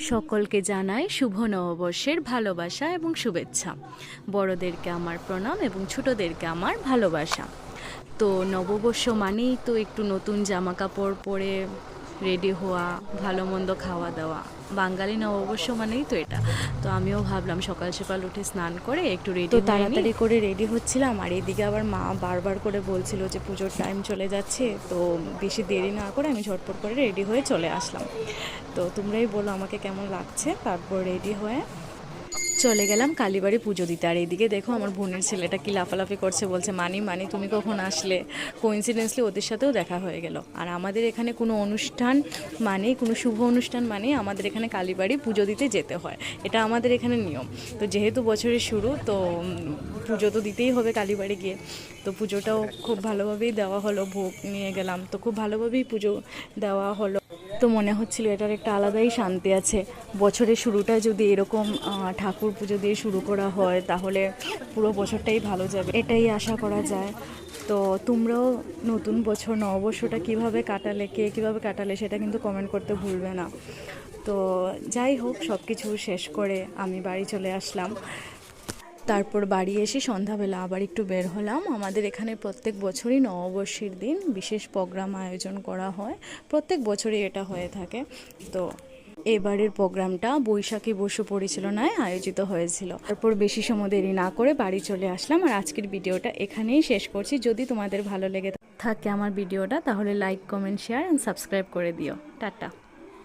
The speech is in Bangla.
সকলকে জানাই শুভ নববর্ষের ভালোবাসা এবং শুভেচ্ছা। বড়দেরকে আমার প্রণাম এবং ছোটদেরকে আমার ভালোবাসা। তো নববর্ষ মানেই তো একটু নতুন জামা কাপড় পরে রেডি হওয়া ভালো মন্দ খাওয়া দাওয়া। বাঙালি নববর্ষ মানেই তো এটা। তো আমিও ভাবলাম সকাল সকাল উঠে স্নান করে একটু রেডি তাড়াতাড়ি করে রেডি হচ্ছিলাম আর এদিকে আবার মা বারবার করে বলছিল যে পুজোর টাইম চলে যাচ্ছে তো বেশি দেরি না করে আমি ঝটপট করে রেডি হয়ে চলে আসলাম। তো তোমরাই বলো আমাকে কেমন লাগছে তারপর রেডি হয়ে চলে গেলাম কালীবাড়ি পুজো দিতে। আর এদিকে দেখো আমার বোনের ছেলেটা কি লাফালাফি করছে, বলছে, মানি মানি, তুমি কখন আসলে? কোইন্সিডেন্সলি ওদের সাথেও দেখা হয়ে গেল। আর আমাদের এখানে কোনো অনুষ্ঠান মানে কোনো শুভ অনুষ্ঠান মানে আমাদের এখানে কালীবাড়ি পুজো দিতে যেতে হয়। এটা আমাদের এখানে নিয়ম। তো যেহেতু বছরের শুরু, তো পুজো তো দিতেই হবে কালীবাড়ি গিয়ে। তো পুজোটাও খুব ভালোভাবেই দেওয়া হলো, ভোগ নিয়ে গেলাম। তো খুব ভালোভাবেই পুজো দেওয়া হলো। তো মনে হচ্ছিল এটার একটা আলাদাই শান্তি আছে। বছরের শুরুটা যদি এরকম ঠাকুর পুজো দিয়ে শুরু করা হয়, তাহলে পুরো বছরটাই ভালো যাবে। এটাই আশা করা যায়। তো তোমরাও নতুন বছর, নববর্ষটা কীভাবে কাটালে, কে কীভাবে কাটালে, সেটা কিন্তু কমেন্ট করতে ভুলবে না। তো যাই হোক সব কিছু শেষ করে আমি বাড়ি চলে আসলাম। তারপর বাড়ি এসে সন্ধ্যাবেলা আবার একটু বের হলাম। আমাদের এখানে প্রত্যেক বছরই নববর্ষের দিন বিশেষ প্রোগ্রাম আয়োজন করা হয়। প্রত্যেক বছরই এটা হয়ে থাকে। তো এবারের প্রোগ্রামটা বৈশাখী বসু পরিচালনায় আয়োজিত হয়েছিল। তারপর বেশি সময় দেরি না করে বাড়ি চলে আসলাম আর আজকের ভিডিওটা এখানেই শেষ করছি। যদি তোমাদের ভালো লেগে থাকে আমার ভিডিওটা, তাহলে like comment share and subscribe করে দিও। টাটা।